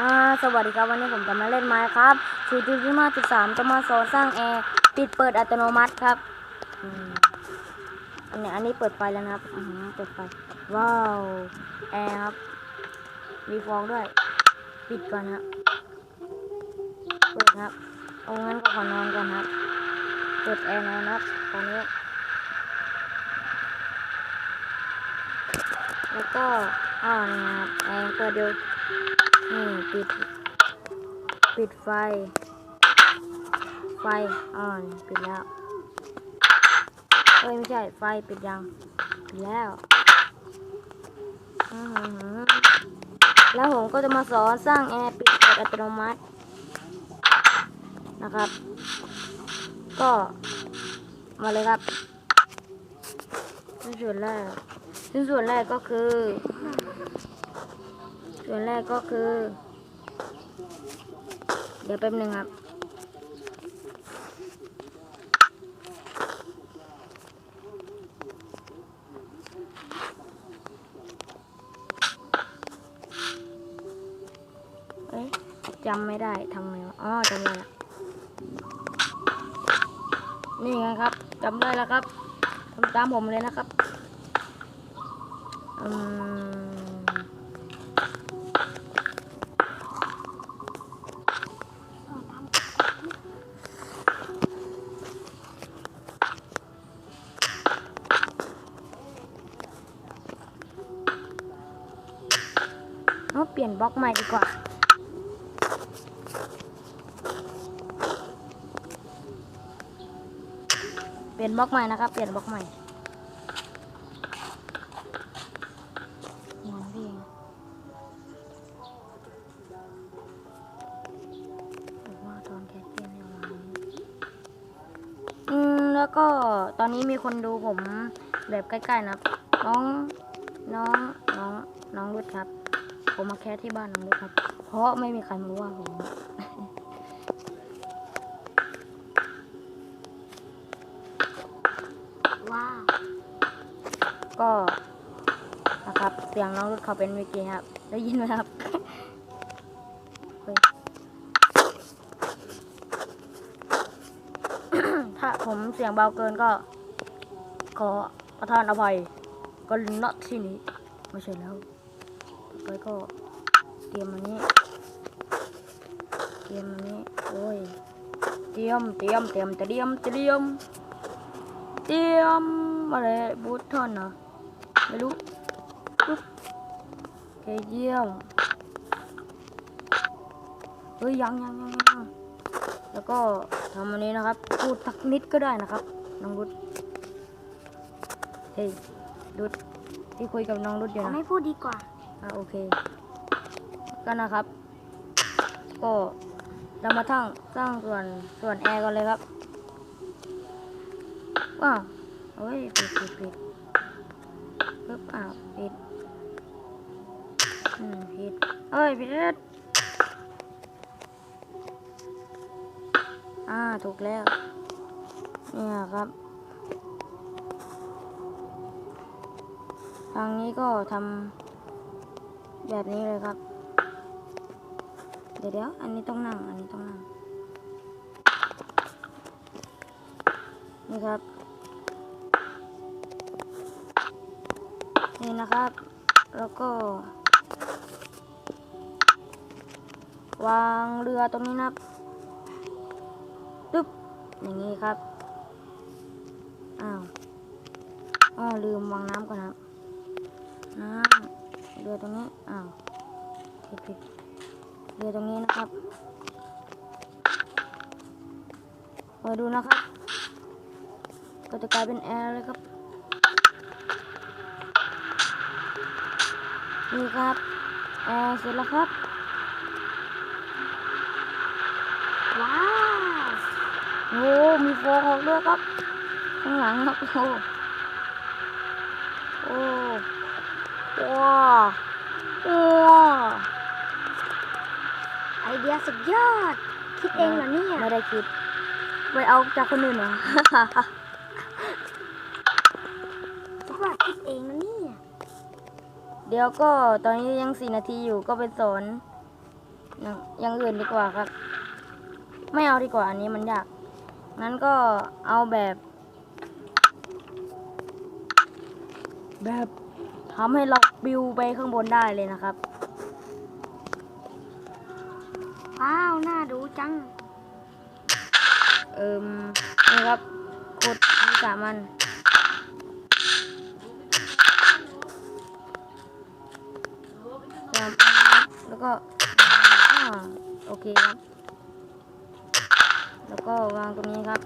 อ่าสวัสดีครับวันนี้ผมจะมาเล่นไม้ครับสูตรที่มาจุดสามจะมาสอนสร้างแอร์ปิดเปิดอัตโนมัติครับอันนี้อันนี้เปิดไฟแล้วนะครับอือหือเปิดไฟว้าวแอร์ครับมีฟองด้วย ปิดก่อนครับเปิดครับเอางั้นก็ขอนอนก่อนครับเปิดแอร์นอนครับตอนนี้แล้วก็อ่านี่นะครับแอร์เปิดดู นี่ปิด ปิดไฟ ไฟอ่อนปิดแล้วเอ้ยไม่ใช่ไฟปิดยังปิดแล้วแล้วผมก็จะมาสอนสร้างแอร์ปิดเปิดอัตโนมัตินะครับ ก็มาเลยครับในส่วนแรกส่วนแรกก็คือ ส่วนแรกก็คือ เดี๋ยวแป๊บหนึ่งครับ เอ้ยจำไม่ได้ทำไงวะอ๋อจำได้ละนี่ไงครับจำได้แล้วครับทำตามผมเลยนะครับ อืม เอาเปลี่ยนบล็อกใหม่ดีกว่า เปลี่ยนบล็อกใหม่นะครับ เปลี่ยนบล็อกใหม่งอนพี่องว่าตอนแคสเกมในวันนี้อืมแล้วก็ตอนนี้มีคนดูผมแบบใกล้ๆนะครับ น้อง น้อง น้อง น้องรุดครับ ผมมาแคสที่บ้านน้องรุดครับ เพราะไม่มีใครมาว่าผมว้าก็นะครับเสียงน้องรุดเขาเป็นเมื่อกี้ครับ ได้ยินไหมครับถ้าผมเสียงเบาเกินก็ ขอประทานอภัยก็ณที่นี้ไม่ใช่แล้ว ต่อไปก็เตรียมอันนี้ เตรียมอันนี้ โอ้ย เตรียม เตรียม เตรียม เตรียม เตรียม เตรียม อะไรบูททอนเหรอไม่รู้ปุ๊บเคเยี่ยมเฮ้ยยังยังยังยังแล้วก็ทำอันนี้นะครับ พูดสักนิดก็ได้นะครับ น้องรุดเฮ้ยรุดที่คุยกับน้องรุดอยู่นะไม่พูดดีกว่า อะโอเค ก็นะครับ ก็เรามาทั้งสร้างส่วนส่วนแอร์กันเลยครับว้าวเฮ้ยปิดปิดปิดปึ๊บอ้าวปิดอืมปิดเอ้ยปิดอ่าถูกแล้วเนี่ยครับ ทางนี้ก็ทำ แบบนี้เลยครับ เดี๋ยวเดี๋ยวอันนี้ต้องนั่ง อันนี้ต้องนั่ง นี่ครับ นี่นะครับ แล้วก็ วางเรือตรงนี้นะครับตึ๊บ อย่างนี้ครับ อ้าวอ๋อลืมวางน้ำก่อนครับ น้ำ เรือตรงนี้ อ้าวผิดผิดเรือตรงนี้นะครับมาดูนะครับ ก็จะกลายเป็นแอร์เลยครับ นี่ครับ แอร์เสร็จแล้วครับ ว้าวโอ้มีโฟองออกด้วยครับ ข้างหลังครับ โอ้โอ้ ว้าว้าไอเดียสุดยอด คิดเองเหรอเนี่ย ไม่ได้คิด ไปเอาจากคนอื่นเหรอคิดว่าคิดเองนะเนี่ย เดี๋ยวก็ตอนนี้ยังสี่นาทีอยู่ก็ไปสอนอย่างอย่างอื่นดีกว่าครับ ไม่เอาดีกว่าอันนี้มันยาก งั้นก็เอาแบบ แบบ ทำให้เราบิวไปข้างบนได้เลยนะครับ ว้าว น่าดูจัง เอิมนี่ครับขุดมีสามันสามอัน แล้วก็อ่าโอเคครับ แล้วก็วางตรงนี้ครับ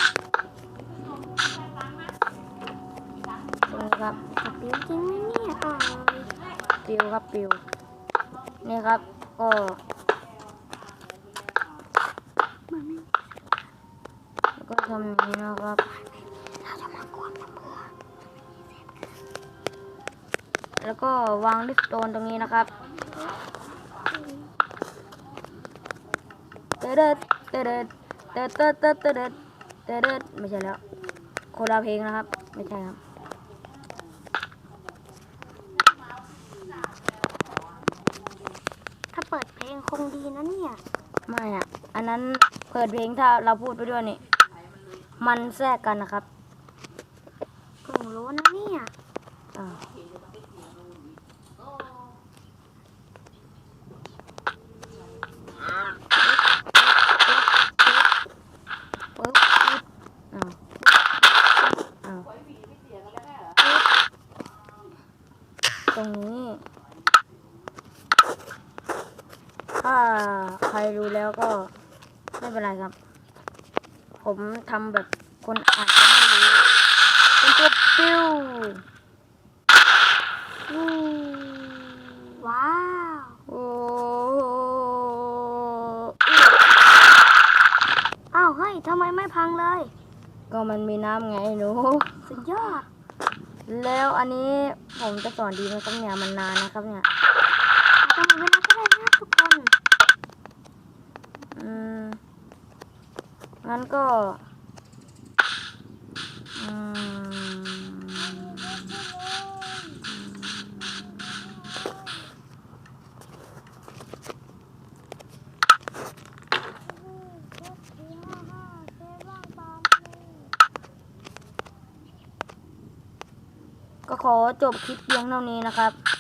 ตรงนี้ ครับปิ้วจริงไหมเนี่ยปิวครับปิวนี่ครับก็มันไม่แล้วก็ทำอย่างนี้นะครับเราจะมากวนน้ำเบื่อแล้วก็วางลิฟโตนตรงนี้นะครับเตเดดเตเดเตเตเตเตเดดเตเดดไม่ใช่แล้วคนละเพลงนะครับ ไม่ใช่ครับ ถ้าเปิดเพลงคงดีนะเนี่ย ไม่อะอันนั้นเปิดเพลงถ้าเราพูดไปด้วยนี่ มันแทรกกันนะครับเพิ่งรู้นะเนี่ยอ่าปึ๊บปึ๊บอ้าวอ้าวตรงนี้ ถ้าใครรู้แล้วก็ไม่เป็นไรครับ ผมทำแบบคนอาจจะไม่รู้เป็นตัวปิ้วอืมว้าวโอ้อ้าวเฮ้ยทำไมไม่พังเลย ก็มันมีน้ำไงหนูสุดยอด แล้วอันนี้ผมจะสอนดีไหมครับเนี่ยมันนานนะครับเนี่ย ทำเวลาก็ได้นะทุกคน อืม งั้นก็ก็ขอจบคลิปเพียงเท่านี้นะครับ